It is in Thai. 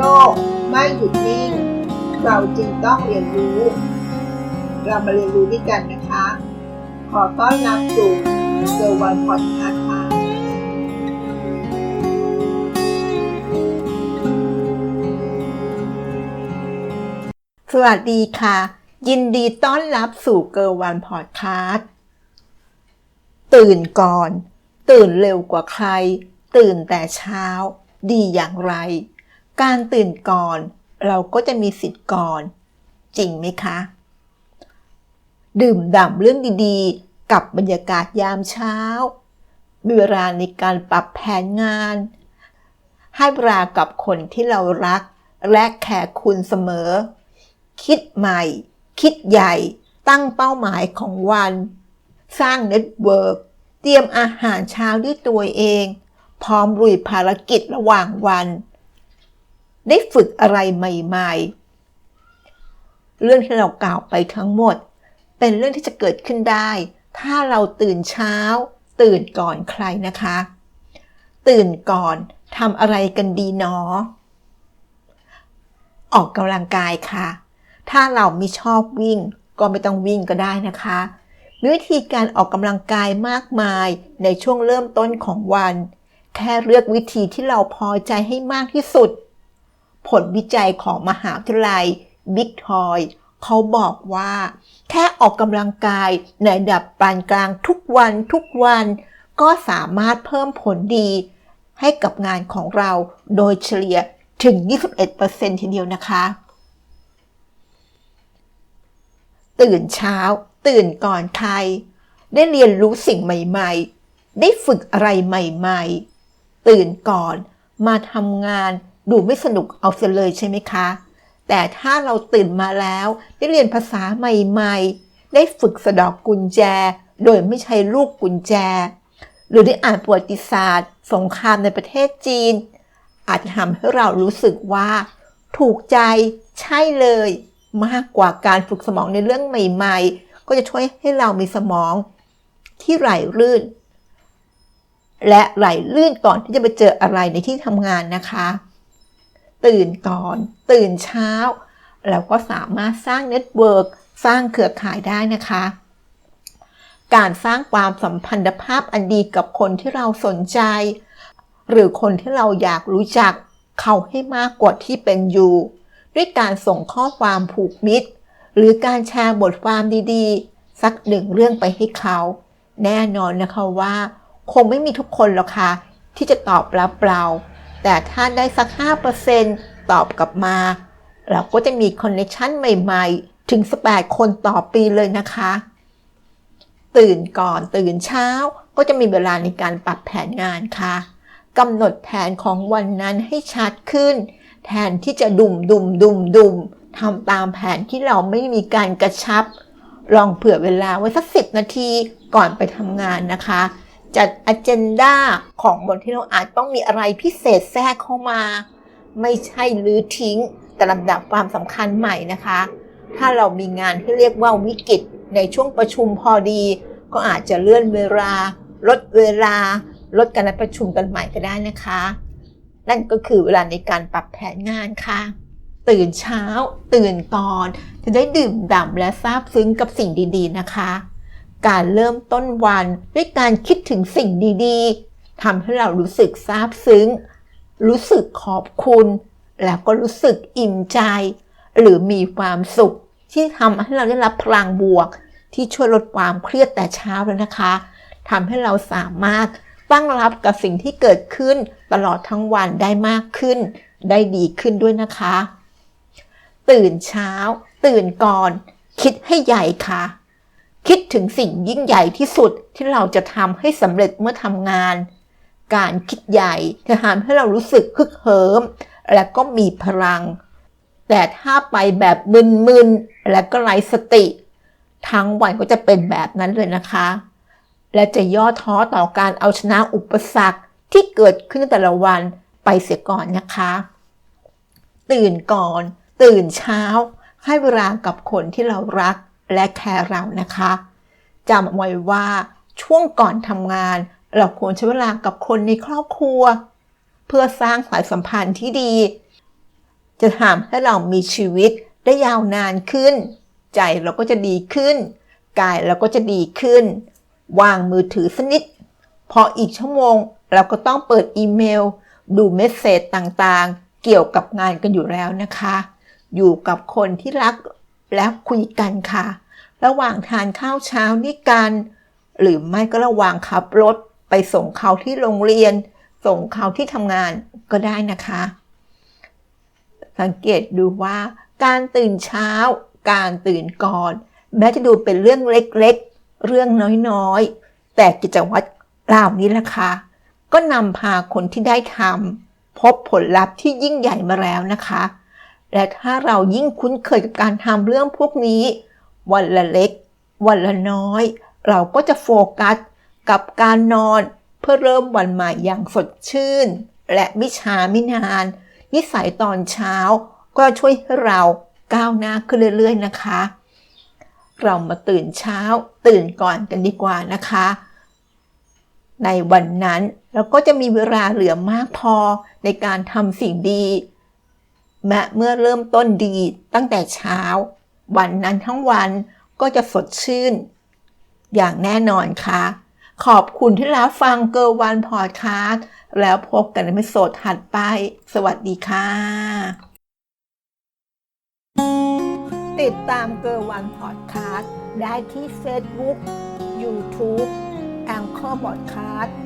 โรคไม่หยุดนิ่ง เราจึงต้องเรียนรู้ เรามาเรียนรู้ด้วยกันนะคะ ขอต้อนรับสู่เซอร์วันพอดคาส์ค่ะสวัสดีค่ะ ยินดีต้อนรับสู่เกิร์ลวันพอดคาสต์ตื่นก่อน ตื่นเร็วกว่าใคร ตื่นแต่เช้า ดีอย่างไร การตื่นก่อน เราก็จะมีสิทธิ์ก่อน จริงไหมคะ ดื่มด่ำเรื่องดีๆ กับบรรยากาศยามเช้า มีเวลาในการปรับแผนงาน ให้เวลากับคนที่เรารัก และแขกคุณเสมอ คิดใหม่ คิดใหญ่ ตั้งเป้าหมายของวัน สร้างเน็ตเวิร์กเตรียมอาหารเช้าด้วยตัวเอง พร้อมลุยภารกิจระหว่างวัน ได้ฝึกอะไรใหม่ ๆ เรื่องที่เรากล่าวไปทั้งหมด เป็นเรื่องที่จะเกิดขึ้นได้ ถ้าเราตื่นเช้า ตื่นก่อนใครนะคะ ตื่นก่อนทำอะไรกันดีเนาะออกกำลังกายค่ะ ถ้าเราไม่ชอบวิ่ง ก็ไม่ต้องวิ่งก็ได้นะคะมีวิธีการออกกำลังกายมากมายในช่วงเริ่มต้นของวัน แค่เลือกวิธีที่เราพอใจให้มากที่สุด ผลวิจัยของมหาวิทยาลัยบิ๊กทอยเขาบอกว่า แค่ออกกำลังกายในระดับปานกลางทุกวันทุกวัน ก็สามารถเพิ่มผลดี ให้กับงานของเราโดยเฉลี่ยถึง 21%ทีเดียวนะคะ ตื่นเช้า ตื่นก่อนใคร ได้เรียนรู้สิ่งใหม่ๆ ได้ฝึกอะไรใหม่ๆ ตื่นก่อน มาทำงาน ดูไม่สนุกเอาเสียเลยใช่ไหมคะ แต่ถ้าเราตื่นมาแล้ว ได้เรียนภาษาใหม่ๆ ได้ฝึกสะดอกกุญแจ โดยไม่ใช้ลูกกุญแจ หรือได้อ่านประวัติศาสตร์ สงครามในประเทศจีน อาจจะทำให้เรารู้สึกว่า ถูกใจใช่เลย มากกว่าการฝึกสมองในเรื่องใหม่ ๆ ก็จะช่วยให้เรามีสมองที่ไหลลื่น และไหลลื่นก่อนที่จะไปเจออะไรในที่ทำงานนะคะ ตื่นก่อน ตื่นเช้าเราก็สามารถสร้างเน็ตเวิร์กสร้างเครือข่ายได้นะคะ การสร้างความสัมพันธภาพอันดีกับคนที่เราสนใจ หรือคนที่เราอยากรู้จักเขาให้มากกว่าที่เป็นอยู่ ด้วยการส่งข้อความผูกมิตร หรือการแชร์บทความดีๆ สักหนึ่งเรื่องไปให้เขา แน่นอนนะคะว่า คงไม่มีทุกคนหรอกค่ะที่จะตอบรับเรา แต่ถ้าได้สัก 5%ตอบกลับมา เราก็จะมีคอนเนคชันใหม่ๆ ถึง 18 คนต่อปีเลยนะคะ ตื่นก่อนตื่นเช้าก็จะมีเวลาในการปรับแผนงานค่ะกำหนดแผนของวันนั้นให้ชัดขึ้น แทนที่จะดุมดุมดุมดุมทำตามแผนที่เราไม่มีการกระชับ ลองเผื่อเวลาไว้สักสินาทีก่อนไปทำงานนะคะ จัดอ g e n d a ของบนที่เราอาจต้องมีอะไรพิเศษแทรกเข้ามา ไม่ใช่ลือทิ้ง แต่ลำดับความสำคัญใหม่นะคะ ถ้าเรามีงานที่เรียกว่าวิกฤตในช่วงประชุมพอดี ก็อาจจะเลื่อนเวลา ลดเวลา ลดการนัดประชุมกันใหม่ก็ได้นะคะ นั่นก็คือเวลาในการปรับแผนงานค่ะ ตื่นเช้า ตื่นก่อน จะได้ดื่มด่ำและซาบซึ้งกับสิ่งดีๆนะคะ การเริ่มต้นวันด้วยการคิดถึงสิ่งดีๆทำให้เรารู้สึกซาบซึ้ง รู้สึกขอบคุณ แล้วก็รู้สึกอิ่มใจ หรือมีความสุข ที่ทำให้เราได้รับพลังบวก ที่ช่วยลดความเครียดแต่เช้าแล้วนะคะทำให้เราสามารถตั้งรับกับสิ่งที่เกิดขึ้นตลอดทั้งวันได้มากขึ้น ได้ดีขึ้นด้วยนะคะ ตื่นเช้า ตื่นก่อน คิดให้ใหญ่ค่ะ คิดถึงสิ่งยิ่งใหญ่ที่สุดที่เราจะทำให้สำเร็จเมื่อทำงาน การคิดใหญ่จะทำให้เรารู้สึกฮึกเหิม และก็มีพลัง แต่ถ้าไปแบบมึนๆ และก็ไร้สติ ทั้งวันก็จะเป็นแบบนั้นเลยนะคะ และจะย่อท้อต่อการเอาชนะอุปสรรคที่เกิดขึ้นในแต่ละวันไปเสียก่อนนะคะ ตื่นก่อน ตื่นเช้า ให้เวลากับคนที่เรารัก และแคร์เรานะคะจำไว้ว่าช่วงก่อนทำงาน เราควรใช้เวลากับคนในครอบครัว เพื่อสร้างสายสัมพันธ์ที่ดี จะทำให้เรามีชีวิตได้ยาวนานขึ้น ใจเราก็จะดีขึ้น กายเราก็จะดีขึ้น วางมือถือสนิดพออีกชั่วโมงเราก็ต้องเปิดอีเมล ดูเมสเซจต่างๆ เกี่ยวกับงานกันอยู่แล้วนะคะ อยู่กับคนที่รัก และคุยกันค่ะ ระหว่างทานข้าวเช้านี่กัน หรือไม่ก็ระหว่างขับรถไปส่งเขาที่โรงเรียน ส่งเขาที่ทำงานก็ได้นะคะ สังเกตดูว่า การตื่นเช้า การตื่นก่อน แม้จะดูเป็นเรื่องเล็กๆ เรื่องน้อยๆ แต่กิจวัตรเหล่านี้ล่ะค่ะก็นำพาคนที่ได้ทำพบผลลัพธ์ที่ยิ่งใหญ่มาแล้วนะคะ และถ้าเรายิ่งคุ้นเคยกับการทำเรื่องพวกนี้ วันละเล็ก วันละน้อย เราก็จะโฟกัสกับการนอนเพื่อเริ่มวันใหม่อย่างสดชื่น และไม่ช้าไม่นาน นิสัยตอนเช้าก็ช่วยให้เราก้าวหน้าขึ้นเรื่อย ๆ นะคะ เรามาตื่นเช้าตื่นก่อนกันดีกว่านะคะ ในวันนั้นเราก็จะมีเวลาเหลือมากพอในการทำสิ่งดี เมื่อเริ่มต้นดีตั้งแต่เช้า วันนั้นทั้งวันก็จะสดชื่น อย่างแน่นอนค่ะ ขอบคุณที่รับฟังเกิร์วันพอดคาสต์แล้วพบกันในมิโซดถัดไป สวัสดีค่ะ ติดตามเกิร์วันพอดคาสต์ได้ที่ Facebook YouTube แองเกอร์บอดคาสต์